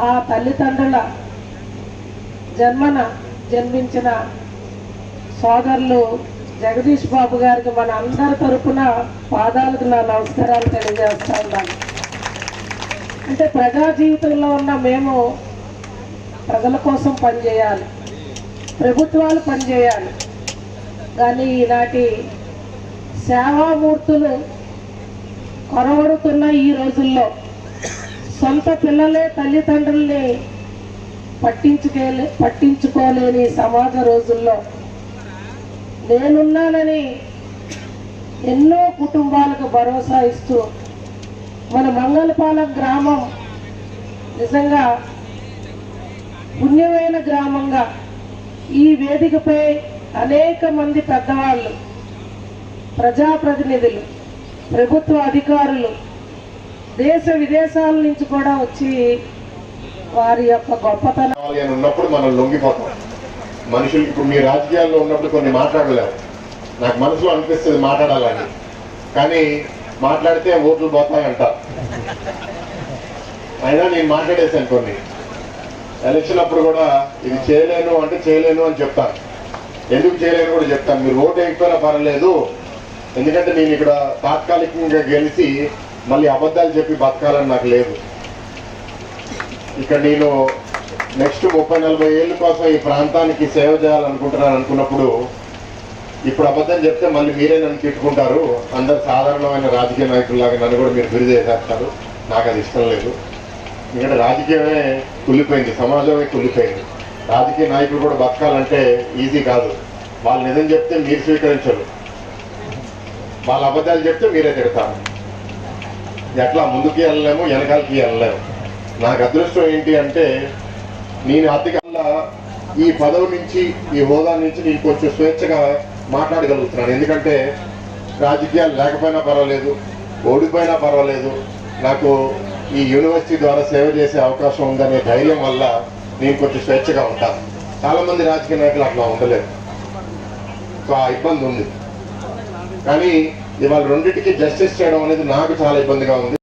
ఆ తల్లిదండ్రుల జన్మన జన్మించిన సోదరులు జగదీష్ బాబు గారికి మన అందరి తరఫున పాదాలకు నా నమస్కారాలు తెలియజేస్తా ఉన్నాను అంటే ప్రజా జీవితంలో ఉన్న మేము ప్రజల కోసం పనిచేయాలి. ప్రభుత్వాలు పనిచేయాలి. కానీ ఈనాటి సేవామూర్తులు కొరవడుతున్న ఈ రోజుల్లో సొంత పిల్లలే తల్లిదండ్రుల్ని పట్టించుకోలే పట్టించుకోలేని సమాజ రోజుల్లో నేనున్నానని ఎన్నో కుటుంబాలకు భరోసా ఇస్తూ మన మంగళపాలెం గ్రామం నిజంగా పుణ్యమైన గ్రామంగా ఈ వేదికపై అనేక మంది పెద్దవాళ్ళు ప్రజాప్రతినిధులు ప్రభుత్వ అధికారులు దేశ విదేశాల నుంచి కూడా వచ్చి వారి యొక్క గొప్పతనం ఉన్నప్పుడు మనం లొంగిపోతాం. మనుషులు ఇప్పుడు మీ రాజకీయాల్లో ఉన్నప్పుడు కొన్ని మాట్లాడలేరు నాకు మనసులో అనిపిస్తుంది మాట్లాడాలని. కానీ మాట్లాడితే ఓట్లు పోతాయంట అయినా నేను మాట్లాడేశాను కొన్ని. ఎలక్షన్ అప్పుడు కూడా ఇది చేయలేను అంటే చేయలేను అని చెప్తాను. ఎందుకు చేయలేను కూడా చెప్తాను. మీరు ఓటు వేయకపోయినా పర్వాలేదు. ఎందుకంటే నేను ఇక్కడ తాత్కాలికంగా గెలిచి మళ్ళీ అబద్ధాలు చెప్పి బతకాలని నాకు లేదు. ఇక్కడ నేను నెక్స్ట్ ముప్పై నలభై ఏళ్ళ కోసం ఈ ప్రాంతానికి సేవ చేయాలనుకుంటున్నాను అనుకున్నప్పుడు ఇప్పుడు అబద్ధం చెప్తే మళ్ళీ మీరే నన్ను తిట్టుకుంటారు. అందరు సాధారణమైన రాజకీయ నాయకుల్లాగా నన్ను కూడా మీరు బిరి చేసేస్తారు. నాకు అది ఇష్టం లేదు. ఎందుకంటే రాజకీయమే కుళ్ళిపోయింది సమాజమే కుళ్ళిపోయింది. రాజకీయ నాయకులు కూడా బతకాలంటే ఈజీ కాదు. వాళ్ళు నిజం చెప్తే మీరు స్వీకరించరు. వాళ్ళ అబద్ధాలు చెప్తే మీరే తిడతారు. ఎట్లా ముందుకి వెళ్ళలేము వెనకాలకి వెళ్ళలేము. నాకు అదృష్టం ఏంటి అంటే నేను అతికల్లా ఈ పదవి నుంచి ఈ హోదా నుంచి నేను కొంచెం స్వేచ్ఛగా మాట్లాడగలుగుతున్నాను. ఎందుకంటే రాజకీయాలు లేకపోయినా పర్వాలేదు ఓడిపోయినా పర్వాలేదు. నాకు ఈ యూనివర్సిటీ ద్వారా సేవ చేసే అవకాశం ఉందనే ధైర్యం వల్ల నేను కొంచెం స్వేచ్ఛగా ఉంటాను. చాలామంది రాజకీయ నాయకులు అట్లా ఉండలేదు సో ఆ ఇబ్బంది ఉంది. కానీ ఇవాళ రెండింటికి జస్టిస్ చేయడం అనేది నాకు చాలా ఇబ్బందిగా ఉంది.